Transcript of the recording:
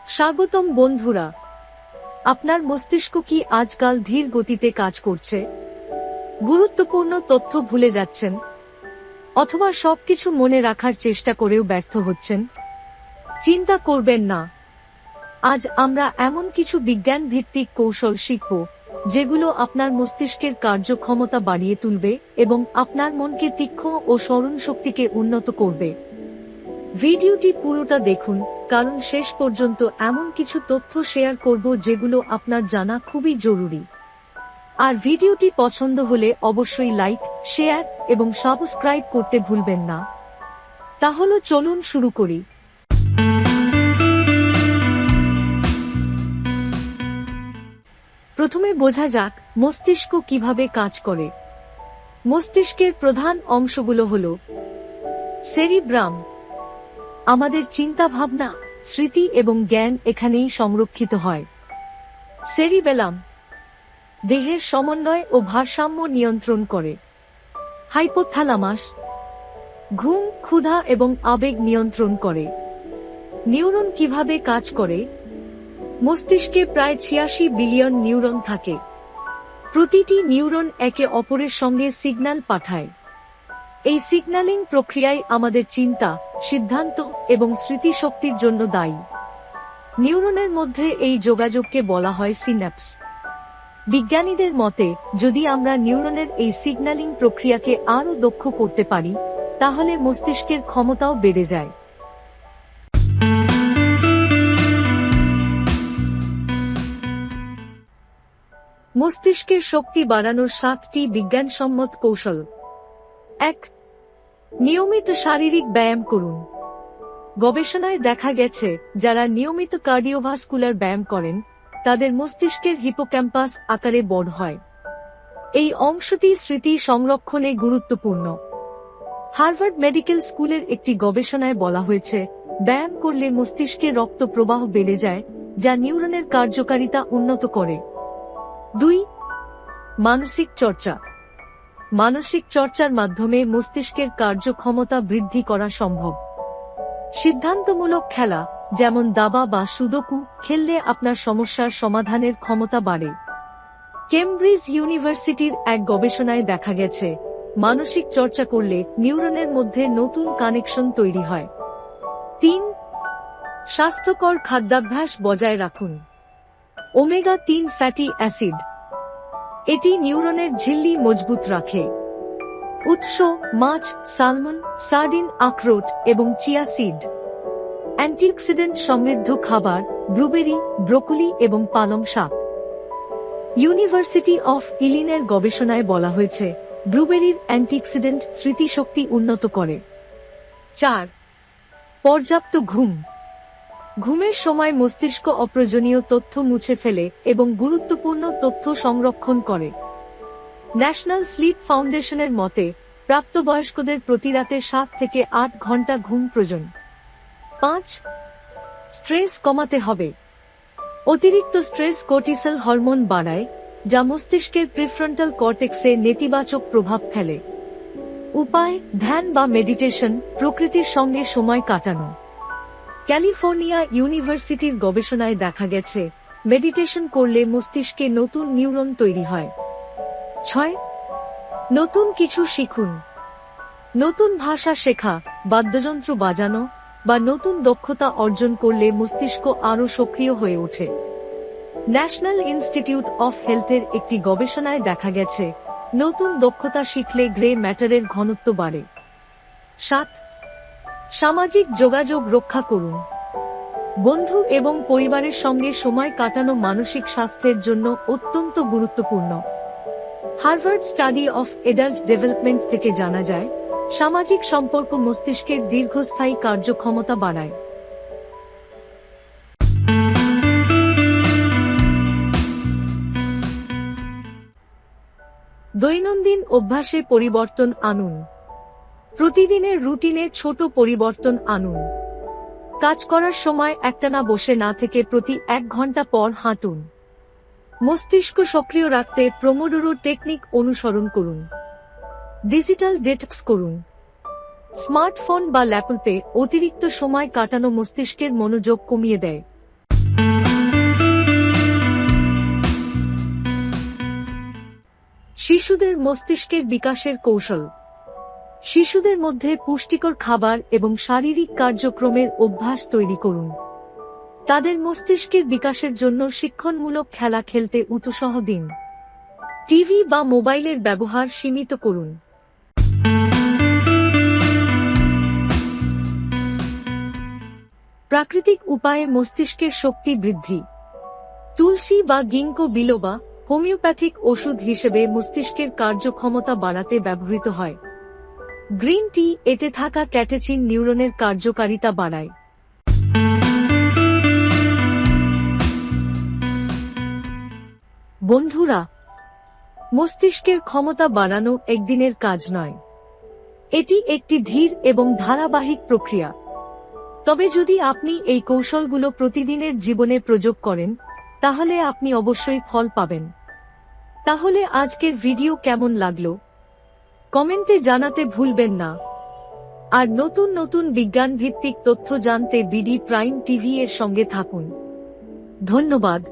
স্বাগতম বন্ধুরা। আপনার মস্তিষ্ক কি আজকাল ধীর গতিতে কাজ করছে? গুরুত্বপূর্ণ তথ্য ভুলে যাচ্ছেন, অথবা সবকিছু মনে রাখার চেষ্টা করেও ব্যর্থ হচ্ছেন? চিন্তা করবেন না। আজ আমরা এমন কিছু বিজ্ঞান ভিত্তিক কৌশল শিখব যেগুলো আপনার মস্তিষ্কের কার্যক্ষমতা বাড়িয়ে তুলবে এবং আপনার মনকে তীক্ষ্ণ ও স্মরণ শক্তিকে উন্নত করবে। ভিডিওটি পুরোটা দেখুন, কারণ শেষ পর্যন্ত এমন কিছু তথ্য শেয়ার করব যেগুলো আপনার জানা খুবই জরুরি। আর ভিডিওটি পছন্দ হলে অবশ্যই লাইক, শেয়ার এবং সাবস্ক্রাইব করতে ভুলবেন না। তাহলে চলুন শুরু করি। প্রথমে বোঝা যাক মস্তিষ্ক কীভাবে কাজ করে। মস্তিষ্কের প্রধান অংশগুলো হল সেরিব্রাম। আমাদের চিন্তা ভাবনা স্মৃতি এবং জ্ঞান এখানেই সংরক্ষিত হয়। সেরিবেলাম, দেহের সমন্বয় ও ভারসাম্য নিয়ন্ত্রণ করে। হাইপোথ্যালামাস, ঘুম, ক্ষুধা এবং আবেগ নিয়ন্ত্রণ করে। নিউরন কীভাবে কাজ করে? মস্তিষ্কে প্রায় ছিয়াশি বিলিয়ন নিউরন থাকে। প্রতিটি নিউরন একে অপরের সঙ্গে সিগন্যাল পাঠায়। এই সিগন্যালিং প্রক্রিয়ায় আমাদের চিন্তা, সিদ্ধান্ত এবং স্মৃতিশক্তির জন্য দায়ী। নিউরনের মধ্যে এই যোগাযোগকে বলা হয় সিন্যাপস। বিজ্ঞানীদের মতে, যদি আমরা নিউরনের এই সিগন্যালিং প্রক্রিয়াকে আরও দক্ষ করতে পারি, তাহলে মস্তিষ্কের ক্ষমতাও বেড়ে যায়। মস্তিষ্কের শক্তি বাড়ানোর সাতটি বিজ্ঞানসম্মত কৌশল। এক, নিয়মিত শারীরিক ব্যায়াম করুন। গবেষণায় দেখা গেছে, যারা নিয়মিত কার্ডিওভাস্কুলার ব্যায়াম করেন, তাদের মস্তিষ্কের হিপোক্যাম্পাস আকারে বড় হয়। এই অংশটি স্মৃতি সংরক্ষণে গুরুত্বপূর্ণ। হার্ভার্ড মেডিকেল স্কুলের একটি গবেষণায় বলা হয়েছে, ব্যায়াম করলে মস্তিষ্কে রক্ত প্রবাহ বেড়ে যায়, যা নিউরনের কার্যকারিতা উন্নত করে। দুই, মানসিক চর্চা। মানসিক চর্চার মাধ্যমে মস্তিষ্কের কার্যক্ষমতা বৃদ্ধি করা সম্ভব। সিদ্ধান্তমূলক খেলা, যেমন দাবা বা সুদকু, খেললে আপনার সমস্যার সমাধানের ক্ষমতা বাড়ে। কেমব্রিজ ইউনিভার্সিটির এক গবেষণায় দেখা গেছে, মানসিক চর্চা করলে নিউরনের মধ্যে নতুন কানেকশন তৈরি হয়। তিন, স্বাস্থ্যকর খাদ্যাভ্যাস বজায় রাখুন। ওমেগা তিন ফ্যাটি অ্যাসিড এটি নিউরনের ঝিল্লি মজবুত রাখে। উৎস মাছ, সালমন, সার্ডিন, আখরোট এবং চিয়া সিড। অ্যান্টিঅক্সিডেন্ট সমৃদ্ধ খাবার, ব্লুবেরি, ব্রোকলি এবং পালং শাক। ইউনিভার্সিটি অফ ইলিনের গবেষণায় বলা হয়েছে, ব্লুবেরির অ্যান্টিঅক্সিডেন্ট স্মৃতিশক্তি উন্নত করে। চার, পর্যাপ্ত ঘুম। ঘুমের সময় মস্তিষ্ক অপ্রয়োজনীয় তথ্য মুছে ফেলে এবং গুরুত্বপূর্ণ তথ্য সংরক্ষণ করে। ন্যাশনাল স্লিপ ফাউন্ডেশনের মতে, প্রাপ্তবয়স্কদের প্রতি রাতে সাত থেকে আট ঘণ্টা ঘুম প্রয়োজন। পাঁচ, স্ট্রেস কমাতে হবে। অতিরিক্ত স্ট্রেস কোর্টিসল হরমোন বাড়ায়, যা মস্তিষ্কের প্রিফ্রন্টাল কর্টেক্সে নেতিবাচক প্রভাব ফেলে। উপায়, ধ্যান বা মেডিটেশন প্রকৃতির সঙ্গে সময় কাটানো। ক্যালিফোর্নিয়া ইউনিভার্সিটির গবেষণায় দেখা গেছে, মেডিটেশন করলে মস্তিষ্কে নতুন নিউরন তৈরি হয়। ছয়, নতুন কিছু শিখুন। নতুন ভাষা শেখা, বাদ্যযন্ত্র বাজানো বা নতুন দক্ষতা অর্জন করলে মস্তিষ্ক আরও সক্রিয় হয়ে ওঠে। ন্যাশনাল ইনস্টিটিউট অফ হেলথের একটি গবেষণায় দেখা গেছে, নতুন দক্ষতা শিখলে গ্রে ম্যাটারের ঘনত্ব বাড়ে। সাত সামাজিক যোগাযোগ রক্ষা করুন। বন্ধু এবং পরিবারের সঙ্গে সময় কাটানো মানসিক স্বাস্থ্যের জন্য অত্যন্ত গুরুত্বপূর্ণ। Harvard study of adult development থেকে জানা যায়, সামাজিক সম্পর্ক মস্তিষ্কের দীর্ঘস্থায়ী কার্যক্ষমতা বাড়ায়। দৈনন্দিন অভ্যাসে পরিবর্তন আনুন। প্রতিদিনের রুটিনে ছোট পরিবর্তন আনুন। কাজ করার সময় একটানা বসে না থেকে প্রতি এক ঘণ্টা পর হাঁটুন। মস্তিষ্ক সক্রিয় রাখতে প্রমোডোরো টেকনিক অনুসরণ করুন। ডিজিটাল ডেটক্স করুন। স্মার্টফোন বা ল্যাপটপে অতিরিক্ত সময় কাটানো মস্তিষ্কের মনোযোগ কমিয়ে দেয়। শিশুদের মস্তিষ্কের বিকাশের কৌশল। শিশুদের মধ্যে পুষ্টিকর খাবার এবং শারীরিক কার্যক্রমের অভ্যাস তৈরি করুন। তাদের মস্তিষ্কের বিকাশের জন্য শিক্ষণমূলক খেলা খেলতে উৎসাহ দিন। টিভি বা মোবাইলের ব্যবহার সীমিত করুন। প্রাকৃতিক উপায়ে মস্তিষ্কের শক্তি বৃদ্ধি। তুলসী বা গিঙ্কো বিলোবা হোমিওপ্যাথিক ওষুধ হিসেবে মস্তিষ্কের কার্যক্ষমতা বাড়াতে ব্যবহৃত হয়। গ্রিন টি এতে থাকা ক্যাটেচিন নিউরনের কার্যকারিতা বাড়ায়। বন্ধুরা, মস্তিষ্কের ক্ষমতা বাড়ানো একদিনের কাজ নয়। এটি একটি ধীর এবং ধারাবাহিক প্রক্রিয়া। তবে যদি আপনি এই কৌশলগুলো প্রতিদিনের জীবনে প্রয়োগ করেন, তাহলে আপনি অবশ্যই ফল পাবেন। তাহলে আজকের ভিডিও কেমন লাগল? কমেন্টে জানাতে ভুলবেন না। আর নতুন নতুন বিজ্ঞানভিত্তিক তথ্য জানতে বিডি প্রাইম টিভি এর সঙ্গে থাকুন। ধন্যবাদ।